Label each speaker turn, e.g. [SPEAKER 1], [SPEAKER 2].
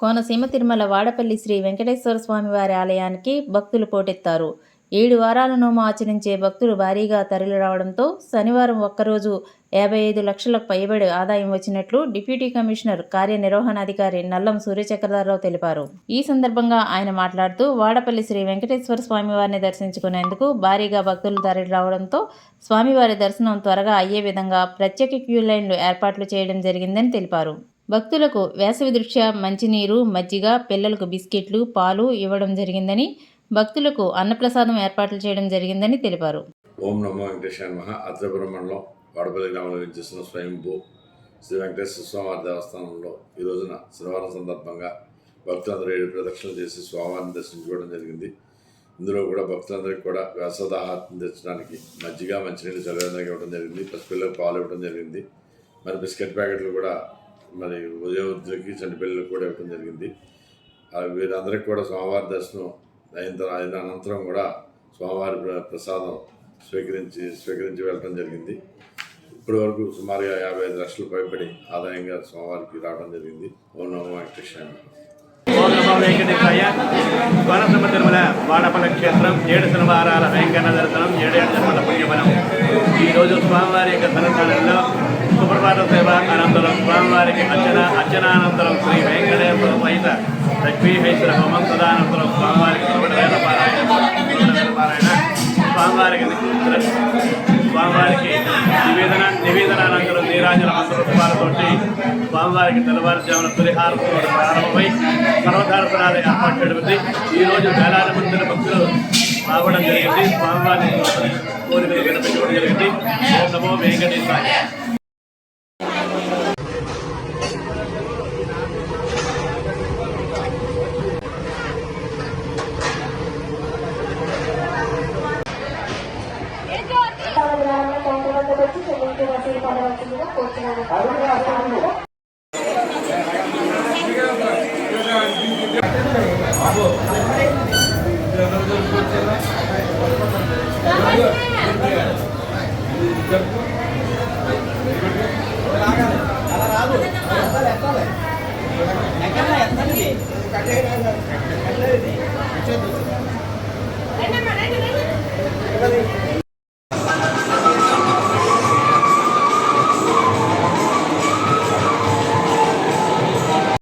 [SPEAKER 1] కోనసీమ తిరుమల వాడపల్లి శ్రీ వెంకటేశ్వర స్వామి వారి ఆలయానికి భక్తులు పోటెత్తారు. ఏడు వారాల నోము ఆచరించే భక్తులు భారీగా తరలిరావడంతో శనివారం ఒక్కరోజు యాభై ఐదు లక్షలకు పైబడి ఆదాయం వచ్చినట్లు డిప్యూటీ కమిషనర్ కార్యనిర్వహణాధికారి నల్లం సూర్యచక్రధరరావు తెలిపారు. ఈ సందర్భంగా ఆయన మాట్లాడుతూ వాడపల్లి శ్రీ వెంకటేశ్వర స్వామి వారిని దర్శించుకునేందుకు భారీగా భక్తులు తరలిరావడంతో స్వామివారి దర్శనం త్వరగా అయ్యే విధంగా ప్రత్యేక క్యూ లైన్లు ఏర్పాట్లు చేయడం జరిగిందని తెలిపారు. భక్తులకు వేసవి దృష్ట్యా మంచినీరు మజ్జిగ పిల్లలకు బిస్కెట్లు పాలు ఇవ్వడం జరిగిందని భక్తులకు అన్నప్రసాదం ఏర్పాట్లు చేయడం జరిగిందని తెలిపారు.
[SPEAKER 2] ఓం నమో వెంకటేశ్వర మహా అత్రపురం మండలం వాడపల్లి గ్రామంలో వించేస్తున్న స్వయంభూ శ్రీ వెంకటేశ్వర స్వామివారి దేవస్థానంలో ఈ రోజున శనివారం సందర్భంగా భక్తులందరూ ఏడు ప్రదక్షిణలు చేసి స్వామివారిని దర్శించుకోవడం జరిగింది. ఇందులో కూడా భక్తులందరికీ కూడా వ్యాసోదాహారం తెచ్చడానికి మజ్జిగ మంచినీళ్ళు చదివేందుకు ఇవ్వడం జరిగింది. పసిపిల్లలకు పాలు ఇవ్వడం జరిగింది. మరి బిస్కెట్ ప్యాకెట్లు కూడా మరి ఉదయోద్యులకి చంటిపిల్లలకు కూడా ఇవ్వడం జరిగింది. వీరందరికీ కూడా స్వామివారి దర్శనం అయిన తర్వాత అయిన అనంతరం కూడా స్వామివారి ప్రసాదం స్వీకరించి స్వీకరించి వెళ్ళడం జరిగింది. ఇప్పటి వరకు సుమారుగా యాభై ఐదు లక్షలు పైబడి ఆదాయంగా స్వామివారికి రావడం జరిగింది. ఓం నమో వెంకటేశ్వర
[SPEAKER 3] ఓం తిరుమల వాడపల్లి క్షేత్రం ఏడు శనివారాల వెంకన్న దర్శనం ఏడేడు జన్మల పుణ్యఫలం. ఈరోజు స్వామివారి యొక్క సన్నిధానంలో సుప్రభాత సేవ అనంతరం స్వామివారికి అర్చన అర్చనానంతరం శ్రీ వెంకటేశ్వర సహిత లక్ష్మీహేశ్వర హోమం. తదనంతరం స్వామివారికి శ్రవణ పారాయణ. పారాయణ. స్వామివారికి స్వామివారికి నివేదన నివేదనానంతరం నీరాజన మంత్రోత్సవాలతోటి స్వామివారికి తెల్లవారుజామున పులిహారతో ప్రారంభమై సర్వధారతనాలు ఏర్పాటు చేయబడింది. ఈరోజు వేలాది మంది భక్తులు రావడం జరిగింది. స్వామివారిని కోరికలు వినిపించడం జరిగింది. నమో
[SPEAKER 4] వెంకటేశ్వర వచ్చి చెల్లింపు వసూలు పడవలసిందిగా కోరుతున్నాను ఎక్కడ ఎంత కట్టేది కట్టలేదు